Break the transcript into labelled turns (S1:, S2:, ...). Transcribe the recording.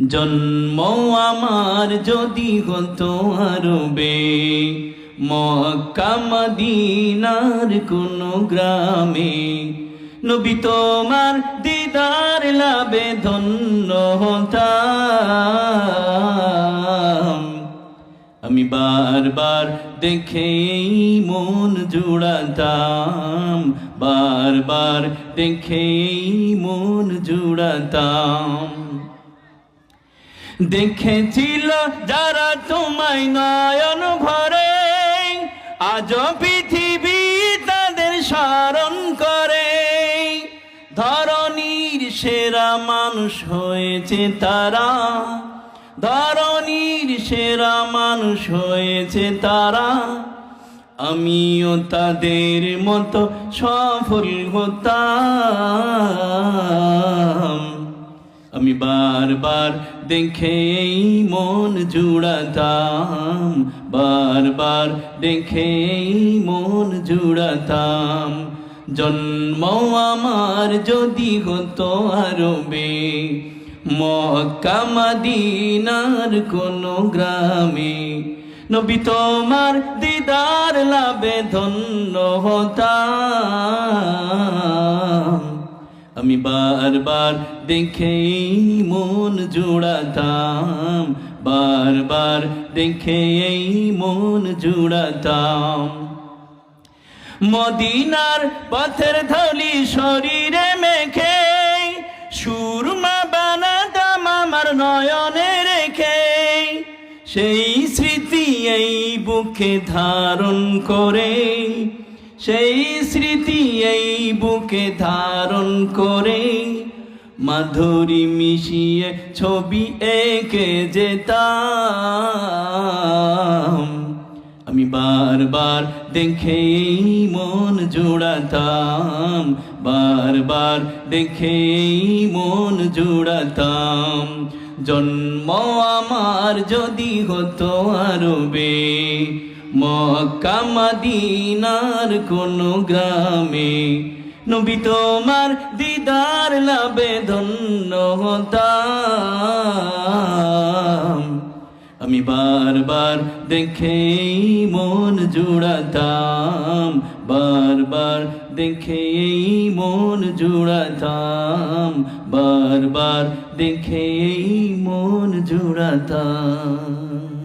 S1: জন্ম আমার যদি হতো আরবে, মক্কা মদিনার কোন গ্রামে, নবী তোমার দিদার লাভে ধন্য হতাম। আমি বারবার দেখেই মন জুড়াতাম, বারবার দেখেই মন জুড়াতাম। দেখেছিল যারা তোমায় নয়ন ভরে, আজ পৃথিবী তাদের স্মরণ করে। ধরনীর সেরা মানুষ হয়েছে তারা ধরনীর সেরা মানুষ হয়েছে তারা। আমিও তাদের মতো সফল হতাম। আমি বারবার দেখেই মন জুড়াতাম, বারবার দেখেই মন জুড়াতাম। জন্ম আমার যদি হতো আরবে, মক্কা মদিনার কোন গ্রামে। নবী তোমার দিদার লাভে ধন্য হতাম। আমি বারবার দেখেই মন জুড়াতাম বারবার দেখেই মন জুড়াতাম। মদিনার পথের ধলি শরীরে মেখে, সুরমা বানাতাম আমার নয়নে রেখে। সেই স্মৃতি এই বুকে ধারণ করে সেই স্মৃতি এই বুকে ধারণ করে মাধুরী মিশিয়ে ছবি এঁকে যেতাম। আমি বারবার দেখে মন জুড়াতাম, বারবার দেখেই মন জুড়াতাম। জন্ম আমার যদি হতো আরবে মদিনার কোন গ্রামে নবী তোমার দিদার লাভে ধন্য হতাম। আমি বারবার দেখেই মন জুড়াতাম, বারবার দেখেই মন জুড়াতাম, বারবার দেখেই মন জুড়াতাম।